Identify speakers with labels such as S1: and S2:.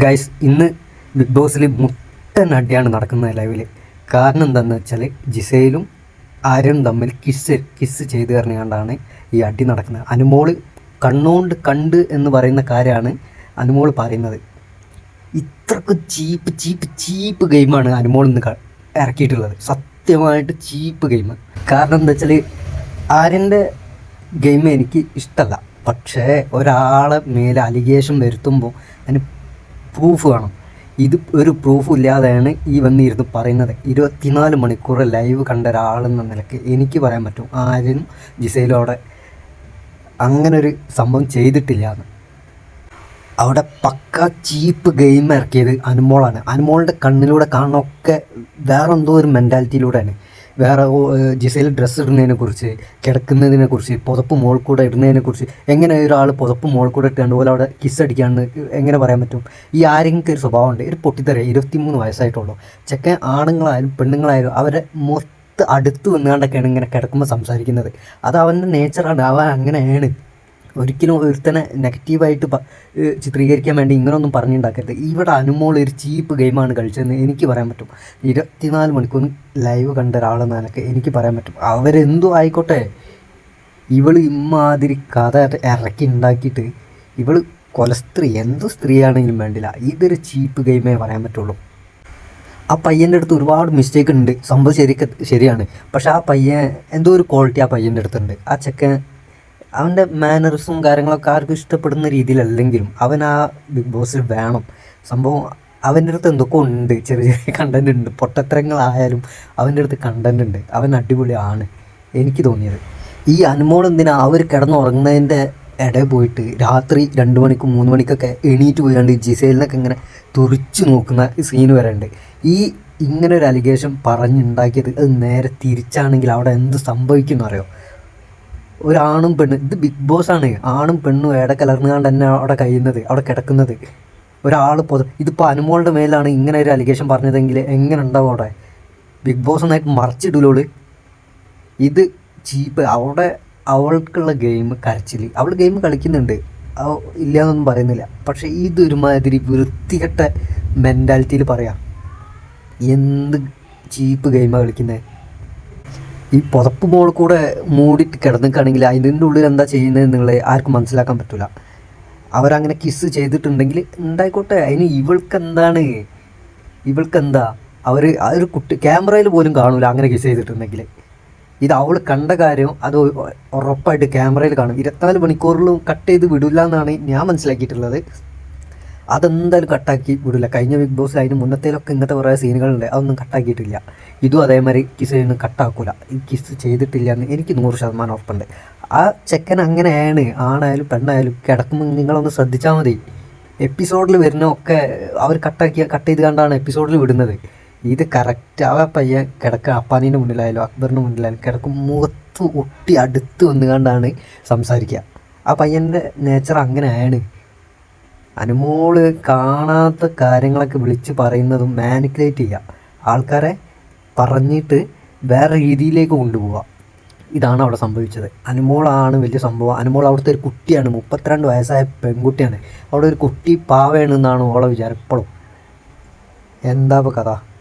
S1: Guys ഇന്ന് big ബോസിൽ മുട്ട നടിയാണ് നടക്കുന്നത് ലൈവിൽ കാരണം എന്താണെന്ന് വെച്ചാൽ ജിസയിലും ആര്യനും തമ്മിൽ കിസ് കിസ് ചെയ്ത് കറിഞ്ഞുകൊണ്ടാണ് ഈ അടി നടക്കുന്നത്. അനുമോൾ കണ്ണുകൊണ്ട് കണ്ട് എന്ന് പറയുന്ന കാര്യമാണ് അനുമോൾ പറയുന്നത്. ഇത്രക്ക് ചീപ്പ് ചീപ്പ് ചീപ്പ് ഗെയിമാണ് അനുമോൾ ഇന്ന് ഇറക്കിയിട്ടുള്ളത്. സത്യമായിട്ട് ചീപ്പ് ഗെയിം കാരണം എന്താ വെച്ചാൽ ആര്യന്റെ ഗെയിം എനിക്ക് ഇഷ്ടമല്ല പക്ഷേ ഒരാളെ മേലെ അലിഗേഷൻ വരുത്തുമ്പോൾ അതിന് പ്രൂഫ് വേണം ഇത് ഒരു പ്രൂഫ് ഇല്ലാതെയാണ് ഈ വന്നിരുന്ന് പറയുന്നത്. ഇരുപത്തിനാല് മണിക്കൂർ ലൈവ് കണ്ട ഒരാളെന്ന നിലയ്ക്ക് എനിക്ക് പറയാൻ പറ്റും. ആരും ജിസയിലും അവിടെ അങ്ങനെ ഒരു സംഭവം ചെയ്തിട്ടില്ല എന്ന് അവിടെ പക്ക ചീപ്പ് ഗെയിം ഇറക്കിയത് അനുമോളാണ്. അനുമോളിന്റെ കണ്ണിലൂടെ കാണൊക്കെ വേറെ എന്തോ ഒരു മെന്റാലിറ്റിയിലൂടെയാണ് വേറെ ജിസയിൽ ഡ്രസ്സ് ഇടുന്നതിനെ കുറിച്ച് കിടക്കുന്നതിനെ കുറിച്ച് പുതപ്പ് മോൾ കൂടെ ഇടുന്നതിനെ കുറിച്ച് എങ്ങനെ ഒരാൾ പുതപ്പ് മോൾ കൂടെ ഇട്ടുകൊണ്ട് പോലെ അവിടെ കിസ് അടിക്കാണ്ട് എങ്ങനെ പറയാൻ പറ്റും? ഈ ആരെങ്കിലും ഒരു സ്വഭാവമുണ്ട് ഒരു പൊട്ടിത്തെറിയ ഇരുപത്തിമൂന്ന് വയസ്സായിട്ടുള്ളൂ. ചെക്കൻ ആണുങ്ങളായാലും പെണ്ണുങ്ങളായാലും അവരെ മൊത്തം അടുത്ത് വന്നുകൊണ്ടൊക്കെയാണ് ഇങ്ങനെ കിടക്കുമ്പോൾ സംസാരിക്കുന്നത്. അത് അവന്റെ നേച്ചറാണ് അവൻ അങ്ങനെയാണ്. ഒരിക്കലും ഒരുത്തനെ നെഗറ്റീവായിട്ട് ചിത്രീകരിക്കാൻ വേണ്ടി ഇങ്ങനൊന്നും പറഞ്ഞുണ്ടാക്കരുത്. ഇവിടെ അനുമോൾ ഒരു ചീപ്പ് ഗെയിമാണ് കളിച്ചതെന്ന് എനിക്ക് പറയാൻ പറ്റും. ഇരുപത്തിനാല് മണിക്കൂർ ലൈവ് കണ്ട ഒരാളെന്ന് എനിക്ക് എനിക്ക് പറയാൻ പറ്റും. അവരെന്തോ ആയിക്കോട്ടെ? ഇവൾ ഇമ്മാതിരി കഥ ഇറക്കി ഉണ്ടാക്കിയിട്ട് ഇവൾ കൊലസ്ത്രീ എന്തോ സ്ത്രീയാണെങ്കിലും വേണ്ടില്ല. ഇതൊരു ചീപ്പ് ഗെയിമേ പറയാൻ പറ്റുള്ളൂ. ആ പയ്യന്റെ അടുത്ത് ഒരുപാട് മിസ്റ്റേക്ക് ഉണ്ട് സംഭവം ശരിക്ക് ശരിയാണ്. പക്ഷെ ആ പയ്യൻ എന്തോ ഒരു ക്വാളിറ്റി ആ പയ്യന്റെ അടുത്തുണ്ട്. ആ ചെക്കൻ അവന്റെ മാനറിസും കാര്യങ്ങളൊക്കെ ആർക്കും ഇഷ്ടപ്പെടുന്ന രീതിയിലല്ലെങ്കിലും അവൻ ആ ബിഗ് ബോസിൽ വേണം. സംഭവം അവന്റെ അടുത്ത് എന്തൊക്കെ ഉണ്ട്. ചെറിയ ചെറിയ കണ്ടന്റ് ഉണ്ട്. പൊട്ടത്തരങ്ങളായാലും അവന്റെ അടുത്ത് കണ്ടന്റ് ഉണ്ട്. അവൻ അടിപൊളിയാണ് എനിക്ക് തോന്നിയത്. ഈ അനുമോൾ എന്തിനാ അവർ കിടന്നുറങ്ങുന്നതിന്റെ ഇടയിൽ പോയിട്ട് രാത്രി രണ്ട് മണിക്കും മൂന്ന് മണിക്കൊക്കെ എണീറ്റ് പോയാണ്ട് ജിസേലിനൊക്കെ ഇങ്ങനെ തുറിച്ചു നോക്കുന്ന സീന് വരെ ഉണ്ട്. ഈ ഇങ്ങനെ ഒരു അലിഗേഷൻ പറഞ്ഞുണ്ടാക്കിയത് അത് നേരെ തിരിച്ചാണെങ്കിൽ അവിടെ എന്ത് സംഭവിക്കും അറിയോ ഒരാണും പെണ്ണ്. ഇത് ബിഗ് ബോസ് ആണ്. ആണും പെണ്ണും ഇട കലർന്നുകൊണ്ട് തന്നെ അവിടെ കഴിയുന്നത് അവിടെ കിടക്കുന്നത്. ഒരാൾ പൊതു ഇതിപ്പോൾ അനുമോളുടെ മേലാണ് ഇങ്ങനെ ഒരു അലിഗേഷൻ പറഞ്ഞതെങ്കിൽ എങ്ങനെ ഉണ്ടാവും അവിടെ? ബിഗ് ബോസ് ഒന്നായിട്ട് മറിച്ചിടൂലോൾ. ഇത് ചീപ്പ് അവിടെ അവൾക്കുള്ള ഗെയിം കരച്ചിൽ അവൾ ഗെയിം കളിക്കുന്നുണ്ട്. ഇല്ല എന്നൊന്നും പറയുന്നില്ല. പക്ഷേ ഇതൊരുമാതിരി വൃത്തികെട്ട മെന്റാലിറ്റിയിൽ പറയാം. എന്ത് ചീപ്പ് ഗെയിമാണ് കളിക്കുന്നത് ഈ പുതപ്പ് മോൾ കൂടെ മൂടിയിട്ട് കിടന്നിക്കുകയാണെങ്കിൽ അതിന്റെ ഉള്ളിൽ എന്താ ചെയ്യുന്നത് എന്നുള്ളത് ആർക്കും മനസ്സിലാക്കാൻ പറ്റില്ല അവരങ്ങനെ കിസ് ചെയ്തിട്ടുണ്ടെങ്കിൽ ഉണ്ടായിക്കോട്ടെ അതിന് ഇവൾക്ക് എന്താണ് ഇവൾക്ക് എന്താ അവർ ആ ഒരു കുട്ടി ക്യാമറയിൽ പോലും കാണൂല അങ്ങനെ കിസ് ചെയ്തിട്ടുണ്ടെങ്കിൽ. ഇത് അവൾ കണ്ട കാര്യം അത് ഉറപ്പായിട്ട് ക്യാമറയിൽ കാണും. ഇരുപത്തിനാല് മണിക്കൂറിലും കട്ട് ചെയ്ത് വിടില്ല എന്നാണ് ഞാൻ മനസ്സിലാക്കിയിട്ടുള്ളത്. അതെന്തായാലും കട്ടാക്കി വിടില്ല കഴിഞ്ഞ ബിഗ് ബോസ് അതിന് മുന്നത്തേലൊക്കെ ഇങ്ങനത്തെ കുറേ സീനുകളുണ്ട് അതൊന്നും കട്ടാക്കിയിട്ടില്ല. ഇതും അതേമാതിരി കിസ് ചെയ്യുന്നു കട്ടാക്കൂല. ഈ കിസ് ചെയ്തിട്ടില്ല എന്ന് എനിക്ക് നൂറ് ശതമാനം ഉറപ്പുണ്ട്. ആ ചെക്കൻ അങ്ങനെയാണ്. ആണായാലും പെണ്ണായാലും കിടക്കുമ്പോൾ നിങ്ങളൊന്ന് ശ്രദ്ധിച്ചാൽ മതി. എപ്പിസോഡിൽ വരുന്ന ഒക്കെ അവർ കട്ടാക്കിയ കട്ട് ചെയ്ത് കണ്ടാണ് എപ്പിസോഡിൽ വിടുന്നത്. ഇത് കറക്റ്റ് ആ പയ്യൻ കിടക്ക അപ്പാനീന്റെ മുന്നിലായാലും അക്ബറിന്റെ മുന്നിലായാലും കിടക്കും മുഖത്ത് ഒട്ടി അടുത്ത് വന്നുകൊണ്ടാണ് സംസാരിക്കുക ആ പയ്യന്റെ നേച്ചർ അങ്ങനെയാണ് അനുമോൾ കാണാത്ത കാര്യങ്ങളൊക്കെ വിളിച്ച് പറയുന്നതും മാനിക്കുലേറ്റ് ചെയ്യുക ആൾക്കാരെ പറഞ്ഞിട്ട് വേറെ രീതിയിലേക്ക് കൊണ്ടുപോവുക ഇതാണ് അവിടെ സംഭവിച്ചത്. അനുമോളാണ് വലിയ സംഭവം. അനുമോൾ അവിടുത്തെ ഒരു കുട്ടിയാണ്. മുപ്പത്തിരണ്ട് വയസ്സായ പെൺകുട്ടിയാണ്. അവിടെ ഒരു കുട്ടി പാവയാണെന്നാണ് ഓളെ വിചാരം എപ്പോഴും. എന്താ ഇപ്പോൾ കഥ?